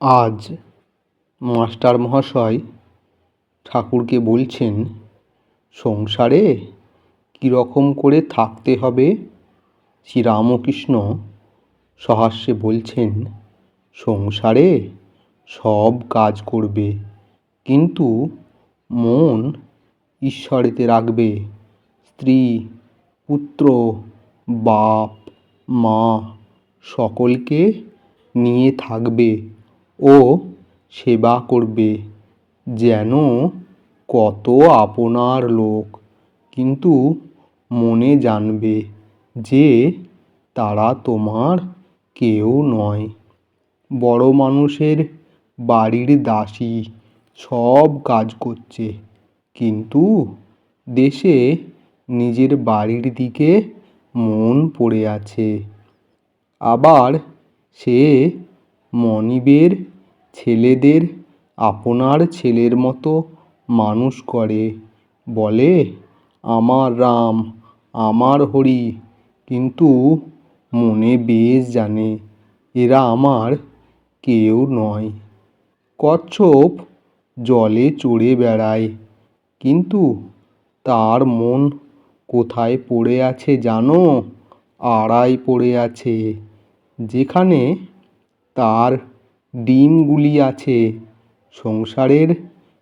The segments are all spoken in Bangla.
আজ মাস্টার মহাশয় ঠাকুরকে বলছেন, সংসারে কীরকম করে থাকতে হবে? শ্রীরামকৃষ্ণ সহাস্যে বলছেন, সংসারে সব কাজ করবে, কিন্তু মন ঈশ্বরেতে রাখবে। স্ত্রী, পুত্র, বাপ, মা সকলকে নিয়ে থাকবে। ও সেবা করবে। যেন কত আপনার লোক কিন্তু মনে জানবে যে তারা তোমার কেউ নয়। বড় মানুষের বাড়ির দাসী সব কাজ করছে, কিন্তু দেশে নিজের বাড়ির দিকে মন পড়ে আছে। আবার সে মনিবের ছেলেদের আপনার ছেলের মতো মানুষ করে। বলে, আমার রাম, আমার হরি। কিন্তু মনে বেশ জানে, এরা আমার কেউ নয়। কচ্ছপ জলে চড়ে বেড়ায়, কিন্তু তার মন কোথায় পড়ে আছে জানো? আড়ায় পড়ে আছে। যেখানে তার ডিমগুলি আছে, সংসারের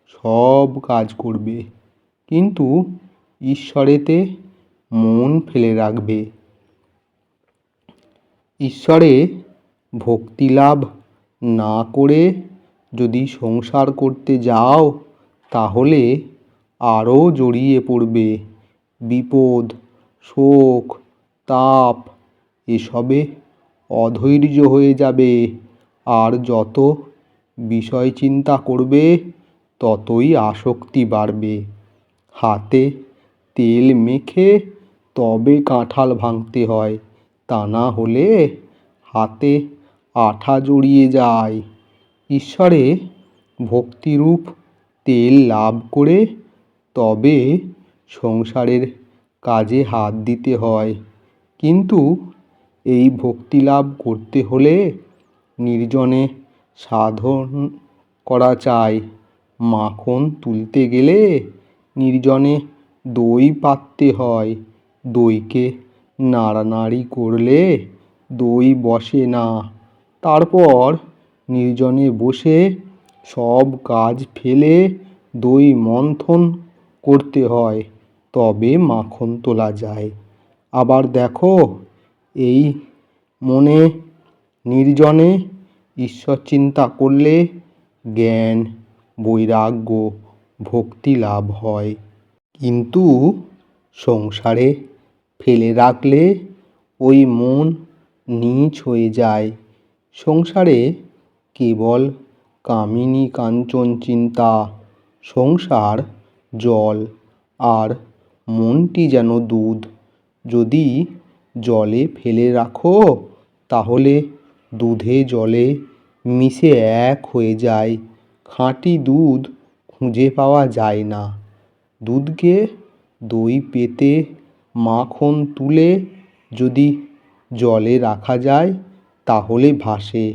সব কাজ করবে। কিন্তু ঈশ্বরেতে মন ফেলে রাখবে। ঈশ্বরে ভক্তিলাভ না করে যদি সংসার করতে যাও, তাহলে আরও জড়িয়ে পড়বে। বিপদ, শোক, তাপ, এসবে অধৈর্য হয়ে যাবে। আর যত বিষয় চিন্তা করবে, ততই আসক্তি বাড়বে। হাতে তেল মেখে তবে কাঁঠাল ভাঙতে হয়, তা না হলে হাতে আঠা জড়িয়ে যায়। ঈশ্বরে ভক্তিরূপ তেল লাভ করে তবে সংসারের কাজে হাত দিতে হয়। কিন্তু এই ভক্তি লাভ করতে হলে নির্জনে সাধন করা চাই। মাখন তুলতে গেলে নির্জনে দই পাততে হয়। দইকে নাড়ানাড়ি করলে দই বসে না। তারপর নির্জনে বসে সব কাজ ফেলে দই মন্থন করতে হয়। তবে মাখন তোলা যায়। আবার দেখো, এই মনে নির্জনে ঈশ্বর চিন্তা করলে জ্ঞান, বৈরাগ্য, ভক্তি লাভ হয়। কিন্তু সংসারে ফেলে রাখলে ওই মন নীচ হয়ে যায়। সংসারে কেবল কামিনী কাঞ্চন চিন্তা, সংসার জল আর মনটি যেন দুধ। যদি জলে ফেলে রাখো, তাহলে দুধে জলে মিশে এক হয়ে যায়। খাঁটি দুধ খুঁজে পাওয়া যায় না। দুধকে দই পেতে মাখন তুলে যদি জলে রাখা যায়, তাহলে ভাসে।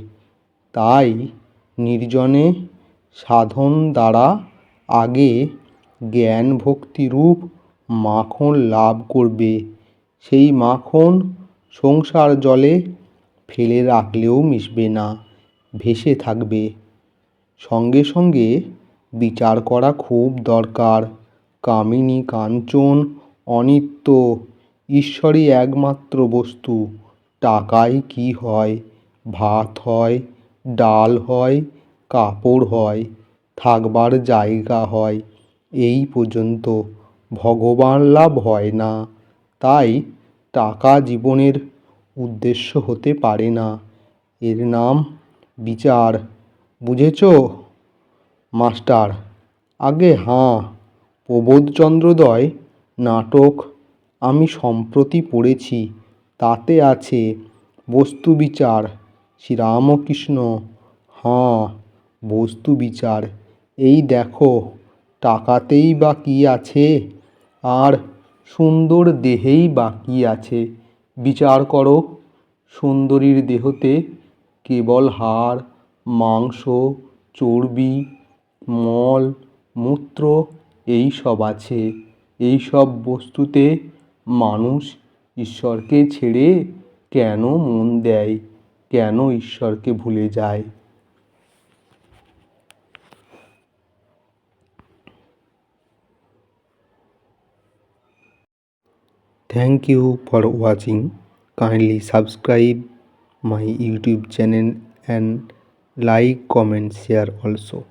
তাই নির্জনে সাধন দ্বারা আগে জ্ঞান ভক্তিরূপ মাখন লাভ করবে। সেই মাখন সংসার জলে ফেলে রাখলেও মিশবে না, ভেসে থাকবে। সঙ্গে সঙ্গে বিচার করা খুব দরকার। কামিনী কাঞ্চন, অনিত্য, ঈশ্বরই একমাত্র বস্তু। টাকায় কী হয়? ভাত হয়? ডাল হয়? কাপড় হয়? থাকবার জায়গা হয়? এই পর্যন্ত। ভগবান লাভ হয় না। তাই টাকা জীবনের উদ্দেশ্য হতে পারে না। এর নাম বিচার, বুঝেছ? মাস্টার, আগে হাঁ, প্রবোধচন্দ্রোদয়, নাটক আমি সম্প্রতি পড়েছি, তাতে আছে বস্তু বিচার, শ্রীরামকৃষ্ণ, হাঁ, বস্তু বিচার, এই দেখো, টাকাতেই বা কী আছে? আর সুন্দর দেহেই বা কী আছে? বিচার করো, সুন্দরীর দেহতে কেবল হাড়, মাংস, চর্বি, মল, মূত্র এই সব আছে। এই সব বস্তুতে মানুষ ঈশ্বরকে ছেড়ে কেন মন দেয়? কেন ঈশ্বরকে ভুলে যায়? Thank you for watching. Kindly subscribe my YouTube channel and like, comment, share also.